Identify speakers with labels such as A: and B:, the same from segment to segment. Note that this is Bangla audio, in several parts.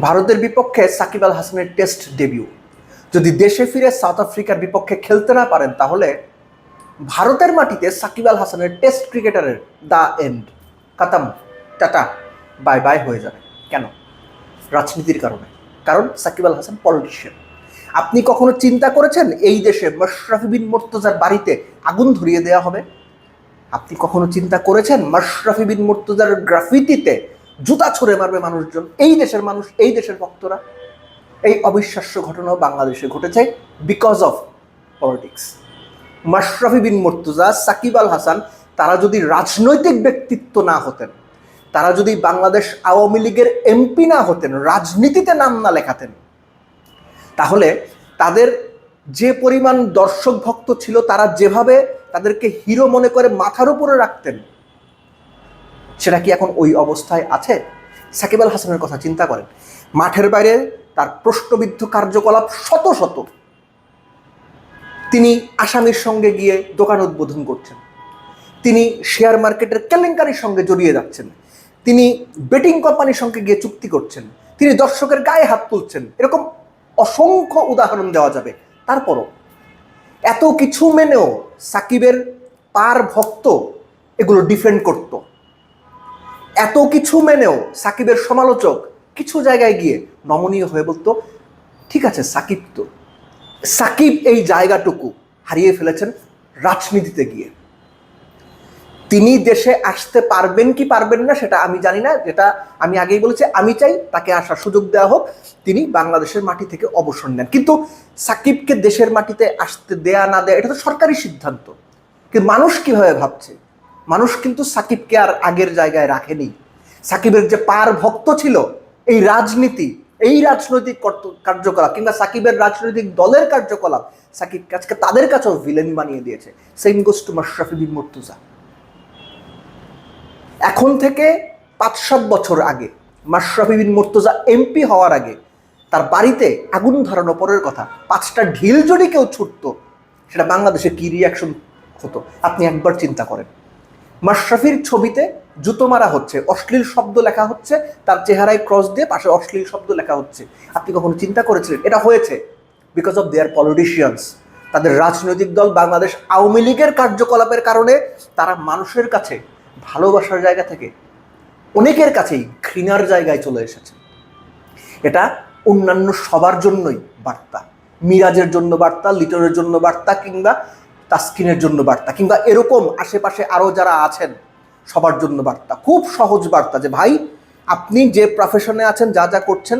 A: ভারতের বিপক্ষে সাকিব আল হাসানের টেস্ট ডেবিউ। যদি দেশে ফিরে সাউথ আফ্রিকার বিপক্ষে খেলতে না পারেন, তাহলে ভারতের মাটিতে সাকিব আল হাসানের টেস্ট ক্রিকেটারের দা এন্ড। কাতাম, টাটা, বাই বাই হয়ে যাবে। কেন? রাজনীতির কারণে। কারণ সাকিব আল হাসান পলিটিশিয়ান। আপনি কখনো চিন্তা করেছেন এই দেশে মাশরাফি বিন মোর্তজার বাড়িতে আগুন ধরিয়ে দেওয়া হবে? আপনি কখনো চিন্তা করেছেন মাশরাফি বিন মুর্তজার গ্রাফিতিতে জুতা ছড়ে মারবে মানুষজন। এই দেশের মানুষ, এই দেশের ভক্তরা। এই অবিশ্বাস্য ঘটনা বাংলাদেশে ঘটেছে because of politics Mashrafe Bin Mortaza, Shakib Al Hasan, তারা যদি রাজনৈতিক ব্যক্তিত্ব না হতেন, তারা যদি বাংলাদেশ আওয়ামী লীগের এমপি না হতেন, রাজনীতিতে নাম না লেখাতেন, তাহলে তাদের যে পরিমাণ দর্শক ভক্ত ছিল, তারা যেভাবে তাদেরকে হিরো মনে করে মাথার উপরে রাখতেন সেটা কি এখন ওই অবস্থায় আছে? সাকিব আল হাসানের কথা চিন্তা করেন। মাঠের বাইরে তার প্রশ্নবিদ্ধ কার্যকলাপ শত শত। তিনি আসামির সঙ্গে গিয়ে দোকান উদ্বোধন করছেন। তিনি শেয়ার মার্কেটের কেলেঙ্কারির সঙ্গে জড়িয়ে যাচ্ছেন। তিনি বেটিং কোম্পানির সঙ্গে গিয়ে চুক্তি করছেন। তিনি দর্শকের গায়ে হাত তুলছেন। এরকম অসংখ্য উদাহরণ দেওয়া যাবে। তারপরও এত কিছু মেনেও সাকিবের পার ভক্ত এগুলো ডিফেন্ড করত। এত কিছু মেনেও সাকিবের সমালোচক কিছু জায়গায় গিয়ে নমনীয় হয়ে বলতো, ঠিক আছে, সাকিব তো। সাকিব এই জায়গাটুকু হারিয়ে ফেলেছেন রাজনীতিতে গিয়ে। তিনি দেশে আসতে পারবেন কি পারবেন না সেটা আমি জানি না। যেটা আমি আগেই বলেছি, আমি চাই তাকে আসার সুযোগ দেওয়া হোক। তিনি বাংলাদেশের মাটি থেকে অবসর নেন। কিন্তু সাকিবকে দেশের মাটিতে আসতে দেয়া না দেয়া, এটা তো সরকারি সিদ্ধান্ত। কিন্তু মানুষ কীভাবে ভাবছে? মানুষ কিন্তু সাকিবকে আর আগের জায়গায় রাখেনি। সাকিবের যে পার ভক্ত ছিল, এই রাজনীতি, এই রাজনৈতিক কার্যকলাপ কিংবা সাকিবের রাজনৈতিক দলের কার্যকলাপ সাকিব আজকে তাদের কাছেও ভিলেন বানিয়ে দিয়েছে। Same goes to Mashrafe Bin Mortaza এখন থেকে পাঁচ সাত বছর আগে মাশরাফি বিন মুর্তজা এমপি হওয়ার আগে, তার বাড়িতে আগুন ধরানো পরের কথা, পাঁচটা ঢিল যদি কেউ ছুটতো, সেটা বাংলাদেশে কি রিয়াকশন হতো, আপনি একবার চিন্তা করেন। মাশরাফির ছবিতে জুতো মারা হচ্ছে, অশ্লীল শব্দ লেখা হচ্ছে, তার চেহারায় ক্রস দিয়ে পাশে অশ্লীল শব্দ লেখা হচ্ছে। আপনি কখনো চিন্তা করেছিলেন? এটা হয়েছে বিকজ অফ দেয়ার পলিটিশিয়ানস তাদের রাজনৈতিক দল বাংলাদেশ আওয়ামী লীগের কার্যকলাপের কারণে তারা মানুষের কাছে, ভালোবাসার জায়গা থেকে অনেকের কাছেই ঘৃণার জায়গায় চলে এসেছে। এটা অন্যান্য সবার জন্যই বার্তা। মিরাজের জন্য বার্তা লিটরের জন্য বার্তা কিংবা তাস্কিনের জন্য বার্তা কিংবা এরকম আশেপাশে আরও যারা আছেন, সবার জন্য বার্তা। খুব সহজ বার্তা যে, ভাই, আপনি যে প্রফেশনে আছেন, যা যা করছেন,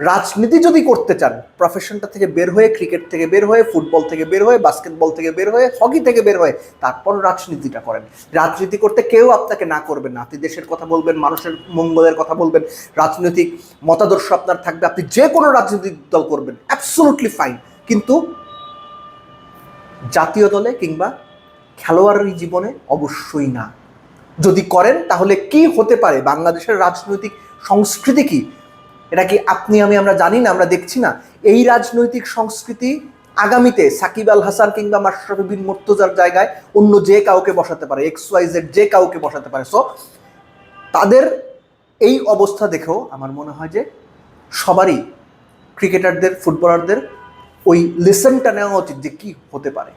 A: রাজনীতি যদি করতে চান প্রফেশনটা থেকে বের হয়ে ক্রিকেট থেকে বের হয়ে ফুটবল থেকে বের হয়ে বাস্কেটবল থেকে বের হয়ে হকি থেকে বের হয়ে, তারপর রাজনীতিটা করেন। রাজনীতি করতে কেউ আপনাকে না করবেন না। আপনি দেশের কথা বলবেন, মানুষের মঙ্গলের কথা বলবেন, রাজনৈতিক মতাদর্শ আপনার থাকবে, আপনি যে কোনো রাজনৈতিক দল করবেন অ্যাবসোলুটলি ফাইন কিন্তু জাতীয় দলে কিংবা খেলোয়াড়ি জীবনে অবশ্যই না। যদি করেন, তাহলে কি হতে পারে? বাংলাদেশের রাজনৈতিক সংস্কৃতি কি? এটা কি আপনি, আমি, আমরা জানি না, আমরা দেখছি না। এই রাজনৈতিক সংস্কৃতি আগামীতে সাকিব আল হাসান কিংবা মাশরাফি বিন মুর্তজার জায়গায় অন্য যে কাউকে বসাতে পারে, এক্স ওয়াই জেড যে কাউকে বসাতে পারে। সো তাদের এই অবস্থা দেখেও আমার মনে হয় যে সবারই ক্রিকেটারদের, ফুটবলারদের ওই লেসনটা নেওয়া উচিত যে কি হতে পারে।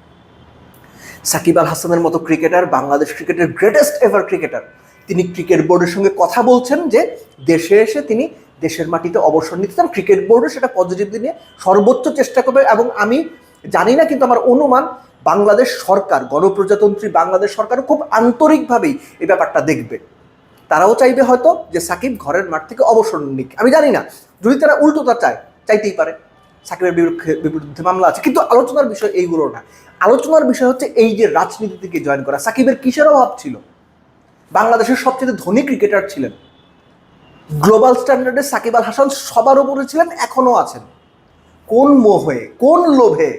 A: সাকিব আল হাসানের মতো ক্রিকেটার, বাংলাদেশ ক্রিকেটের গ্রেটেস্ট এভার ক্রিকেটার তিনি ক্রিকেট বোর্ডের সঙ্গে কথা বলছেন যে দেশে এসে তিনি দেশের মাটিতে অবসর নিতে চান। ক্রিকেট বোর্ডও সেটা পজিটিভ নিয়ে সর্বোচ্চ চেষ্টা করবে এবং আমি জানি না, কিন্তু আমার অনুমান, বাংলাদেশ সরকার, গণপ্রজাতন্ত্রী বাংলাদেশ সরকারও খুব আন্তরিকভাবেই এই ব্যাপারটা দেখবে। তারাও চাইবে হয়তো যে সাকিব ঘরের মাঠ থেকে অবসর নিক। আমি জানি না, যদি তারা উল্টোটা চায়, চাইতেই পারে। সাকিবের বিরুদ্ধে বিরুদ্ধে মামলা আছে। কিন্তু আলোচনার বিষয় এইগুলো না। আলোচনার বিষয় হচ্ছে এই যে রাজনীতি থেকে জয়েন করা, সাকিবের কিসের অভাব ছিল? বাংলাদেশের সবচেয়ে ধনী ক্রিকেটার ছিলেন। গ্লোবাল স্ট্যান্ডার্ডে সাকিব আল হাসান সবার উপরে ছিলেন এখনও আছেন। কোন মোহে, কোন লোভে,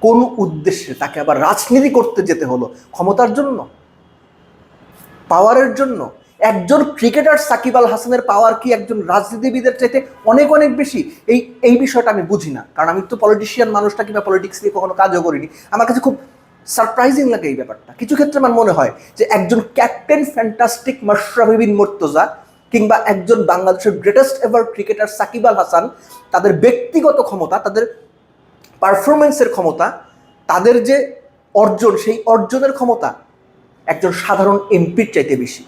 A: কোন উদ্দেশ্যে তাকে আবার রাজনীতি করতে যেতে হলো? ক্ষমতার জন্য? পাওয়ারের জন্য? একজন ক্রিকেটার সাকিব আল হাসানের পাওয়ার কি একজন রাজনীতিবিদের চাইতে অনেক অনেক বেশি? এই এই বিষয়টা আমি বুঝি না। কারণ আমি তো পলিটিশিয়ান মানুষটা কিংবা পলিটিক্স নিয়ে কখনো কাজও করিনি। আমার কাছে খুব সারপ্রাইজিং লাগে এই ব্যাপারটা। কিছু ক্ষেত্রে আমার মনে হয় যে একজন ক্যাপ্টেন ফ্যান্টাস্টিক মাশরাফি বিন মুর্তজা কিংবা একজন বাংলাদেশের greatest ever cricketer Shakib Al Hasan, তাদের ব্যক্তিগত ক্ষমতা, তাদের পারফরমেন্সের ক্ষমতা, তাদের যে অর্জন, সেই অর্জনের ক্ষমতা একজন সাধারণ এমপির চাইতে বেশি।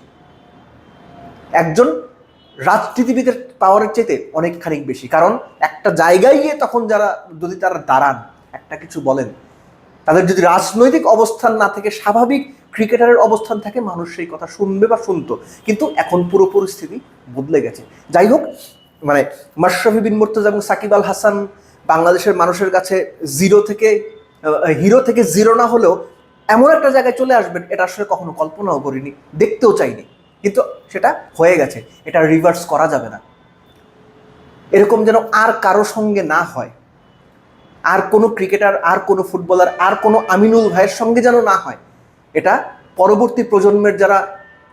A: একজন রাজনীতিবিদের পাওয়ারের চাইতে অনেকখানি বেশি। কারণ একটা জায়গায় গিয়ে তখন যারা যদি তারা দাঁড়ান, একটা কিছু বলেন, তাদের যদি রাজনৈতিক অবস্থান না থেকে, স্বাভাবিক ক্রিকেটারের অবস্থান থাকে, মানুষ সেই কথা শুনবে বা শুনতো। কিন্তু এখন পুরো পরিস্থিতি বদলে গেছে। যাই হোক মানে মাশরাফি বিন মুর্তজা এবং সাকিব আল হাসান বাংলাদেশের মানুষের কাছে জিরো থেকে হিরো থেকে জিরো না হলেও এমন একটা জায়গায় চলে আসবেন, এটা আসলে কখনো কল্পনাও করিনি, দেখতেও চাইনি। কিন্তু সেটা হয়ে গেছে, এটা রিভার্স করা যাবে না। এরকম যেন আর কারও সঙ্গে না হয়, আর কোনো ক্রিকেটার আর কোনো ফুটবলার আর কোনো আমিনুল ভাইয়ের সঙ্গে যেন না হয়, এটা পরবর্তী প্রজন্মের যারা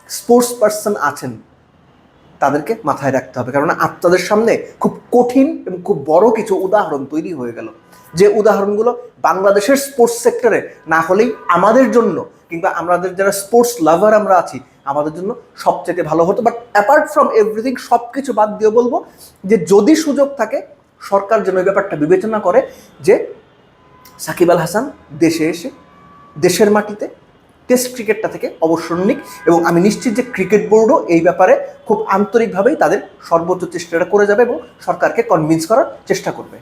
A: স্পোর্টস পার্সন আছেন, তাদেরকে মাথায় রাখতে হবে। কারণ আপনাদের সামনে খুব কঠিন এবং খুব বড় কিছু উদাহরণ তৈরি হয়ে গেল। যে উদাহরণগুলো বাংলাদেশের স্পোর্টস সেক্টরে না হলেই আমাদের জন্য, কিংবা আমাদের যারা স্পোর্টস লাভার আমরা আছি আমাদের জন্য সবচেয়ে ভালো হতো। বাট অ্যাপার্ট ফ্রম এভরিথিং সব কিছু বাদ দিয়ে বলব যে যদি সুযোগ থাকে, সরকার যেন এই ব্যাপারটা বিবেচনা করে যে সাকিব আল হাসান দেশে এসে দেশের মাটিতে টেস্ট ক্রিকেটটা থেকে অবসর নিক এবং আমি নিশ্চিত যে ক্রিকেট বোর্ডও এই ব্যাপারে খুব আন্তরিকভাবেই তাদের সর্বোচ্চ চেষ্টাটা করে যাবে এবং সরকারকে কনভিন্স করার চেষ্টা করবে।